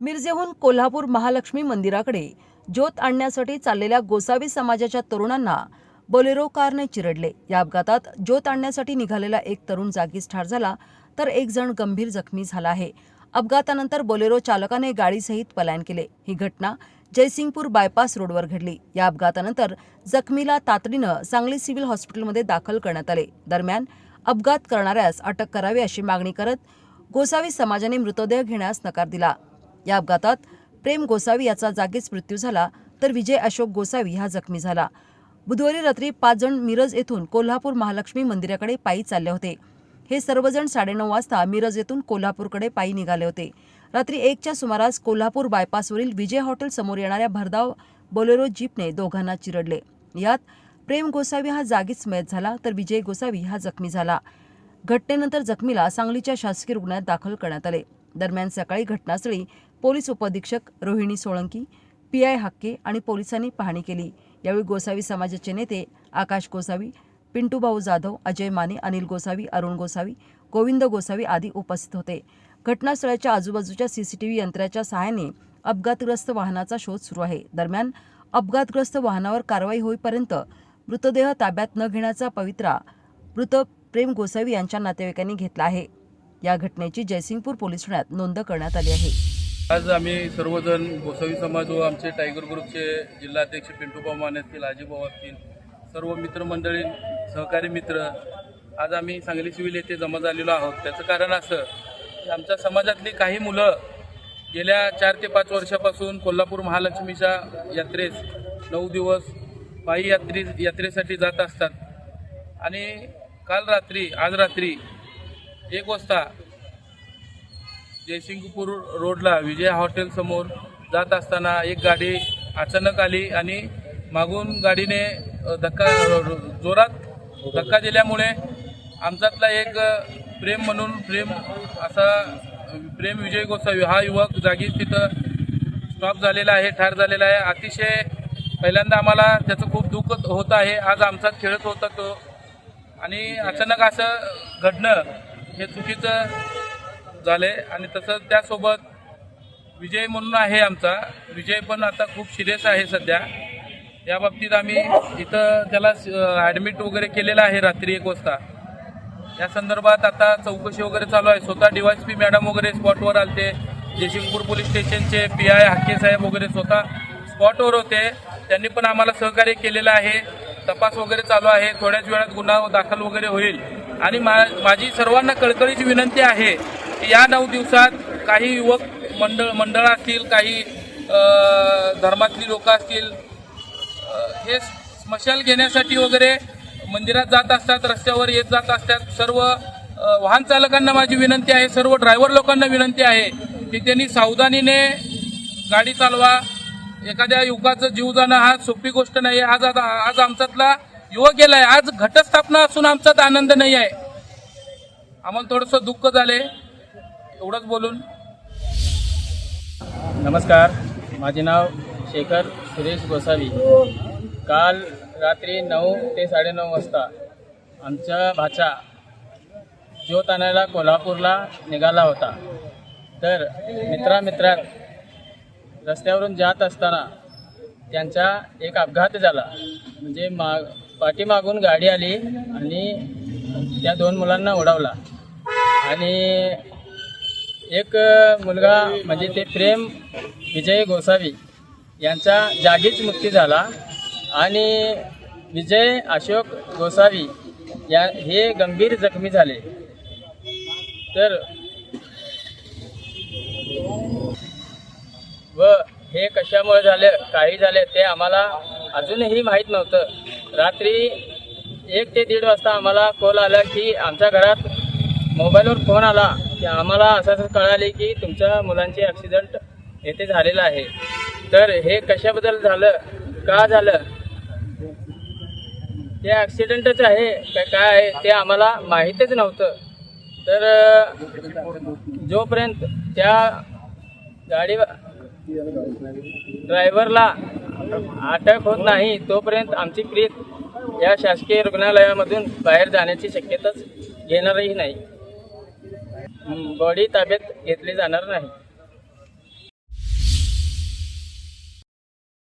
मिरजेहून कोल्हापूर महालक्ष्मी मंदिराकडे ज्योत आणण्यासाठी चाललेल्या गोसावी समाजाच्या तरुणांना बोलेरो कारने चिरडले. या अपघातात ज्योत आणण्यासाठी निघालेला एक तरुण जागीच ठार झाला तर एक जण गंभीर जखमी झाला आहे. अपघातानंतर बोलेरो चालकाने गाडीसहित पलायन केले. ही घटना जयसिंगपूर बायपास रोडवर घडली. या अपघातानंतर जखमीला तातडीनं सांगली सिव्हिल हॉस्पिटलमध्ये दाखल करण्यात आले. दरम्यान अपघात करणाऱ्यास अटक करावी अशी मागणी करत गोसावी समाजाने मृतदेह घेण्यास नकार दिला. या अपघातात प्रेम गोसावी याचा जागीच मृत्यू झाला तर विजय अशोक गोसावी हा जखमी झाला. बुधवारी रात्री पाच जण मिरज येथून कोल्हापूर महालक्ष्मी मंदिराकडे पायी चालले होते. हे सर्वजण साडेनऊ वाजता मिरज येथून कोल्हापूरकडे पायी निघाले होते. रात्री एकच्या सुमारास कोल्हापूर बायपासवरील विजय हॉटेल समोर येणाऱ्या भरधाव बोलेरो जीपने दोघांना चिरडले. यात प्रेम गोसावी हा जागीच मयत झाला तर विजय गोसावी हा जखमी झाला. घटनेनंतर जखमीला सांगलीच्या शासकीय रुग्णालयात दाखल करण्यात आले. दरम्यान सकाळी घटनास्थळी पोलीस उपअधीक्षक रोहिणी सोळंकी पी आय हक्के आणि पोलिसांनी पाहणी केली. यावेळी गोसावी समाजाचे नेते आकाश गोसावी पिंटूभाऊ जाधव अजय माने अनिल गोसावी अरुण गोसावी गोविंद गोसावी आदी उपस्थित होते. घटनास्थळाच्या आजूबाजूच्या सीसीटीव्ही यंत्राच्या सहाय्याने अपघातग्रस्त वाहनाचा शोध सुरू आहे. दरम्यान अपघातग्रस्त वाहनावर कारवाई होईपर्यंत मृतदेह ताब्यात न घेण्याचा पवित्रा मृत प्रेम गोसावी यांच्या नातेवाईकांनी घेतला आहे. या घटनेची जयसिंगपूर पोलीस ठाण्यात नोंद करण्यात आली आहे. आज आम्ही सर्वजण गोसावी समाज व आमचे टायगर ग्रुपचे जिल्हाध्यक्ष पिंटूभाऊ माने असतील आजीभाऊ असतील सर्व मित्रमंडळी सहकारी मित्र आज आम्ही सांगली सिव्हिल येथे जमा झालेलो आहोत. त्याचं कारण असं की आमच्या समाजातली काही मुलं गेल्या चार ते पाच वर्षापासून कोल्हापूर महालक्ष्मीच्या यात्रेस नऊ दिवस पायी यात्रे यात्रेसाठी जात असतात. आणि काल रात्री आज रात्री एक वाजता जयसिंगपूर रोडला विजय हॉटेलसमोर जात असताना एक गाडी अचानक आली आणि मागून गाडीने धक्का जोरात धक्का दिल्यामुळे आमच्यातला एक प्रेम म्हणून प्रेम असा प्रेम विजय गोसावी हा युवक जागीच तिथं स्टॉप झालेला आहे ठार झालेला आहे. अतिशय पहिल्यांदा आम्हाला त्याचं खूप दुःख होत आहे. आज आमचाच खेळत होता तो. आणि अचानक असं घडणं हे चुकीचं झालं आहे आणि तसंच त्यासोबत विजय म्हणून आहे आमचा. विजय पण आता खूप सिरियस आहे सध्या. या बाबतीत आम्ही इथं त्याला ॲडमिट वगैरे केलेलं आहे रात्री एक वाजता. या संदर्भात आता चौकशी वगैरे चालू आहे. स्वतः डीवायस पी मॅडम वगैरे स्पॉटवर आलते. जयसिंगपूर पोलीस स्टेशनचे पी आय हाके साहेब वगैरे स्वतः स्पॉटवर होते. त्यांनी पण आम्हाला सहकार्य केलेलं आहे. तपास वगैरे चालू आहे. थोड्याच वेळात गुन्हा दाखल वगैरे होईल. आणि मा माझी सर्वांना कळकळीची विनंती आहे की या नऊ दिवसात काही युवक मंडळ मंडळ असतील काही धर्मातली लोक असतील हे स्मशाल घेण्यासाठी वगैरे मंदिरात जात असतात रस्त्यावर येत जात असतात सर्व वाहन चालकांना माझी विनंती आहे सर्व ड्रायव्हर लोकांना विनंती आहे की त्यांनी सावधानीने गाडी चालवा. एखाद्या युवकाचं जीव जाणं हा सोपी गोष्ट नाही. आहे आज आता आज आमच्यातला युवक गेलाय. आज घटस्थापना असून आमच्यात आनंद नाही आहे. आम्हाला थोडंसं दुःख झाले एवढंच बोलून. नमस्कार. माझे नाव शेखर सुरेश गोसावी. काल रात्री नऊ ते साडेनऊ वाजता आमचा भाचा ज्योत आणायला कोल्हापूरला निघाला होता. तर मित्रामित्रात रस्त्यावरून जात असताना त्यांचा एक अपघात झाला. म्हणजे मा पाठीमागून गाडी आली आणि त्या दोन मुलांना उडवला. आणि एक मुलगा म्हणजे ते प्रेम विजय गोसावी यांचा जागीच मुक्ती झाला आणि विजय अशोक गोसावी या हे गंभीर जखमी झाले. तर व हे कशामुळे झालं काही झाले ते आम्हाला अजूनही माहीत नव्हतं. रात्री एक ते दीड वाजता आम्हाला कॉल आला की आमच्या घरात मोबाईलवर फोन आला की आम्हाला असं असं कळाले की तुमच्या मुलांचे ॲक्सिडेंट येथे झालेलं आहे. तर हे कशाबद्दल झालं? का झालं? ते ॲक्सिडेंटच आहे काय काय आहे ते आम्हाला माहीतच नव्हतं. तर जोपर्यंत त्या गाडी ड्रायव्हरला अटक होत नाही तोपर्यंत आमची प्रीत या शासकीय रुग्णालयामधून बाहेर जाण्याची शक्यताच घेणारही नाही. बॉडी ताब्यात घेतली जाणार नाही.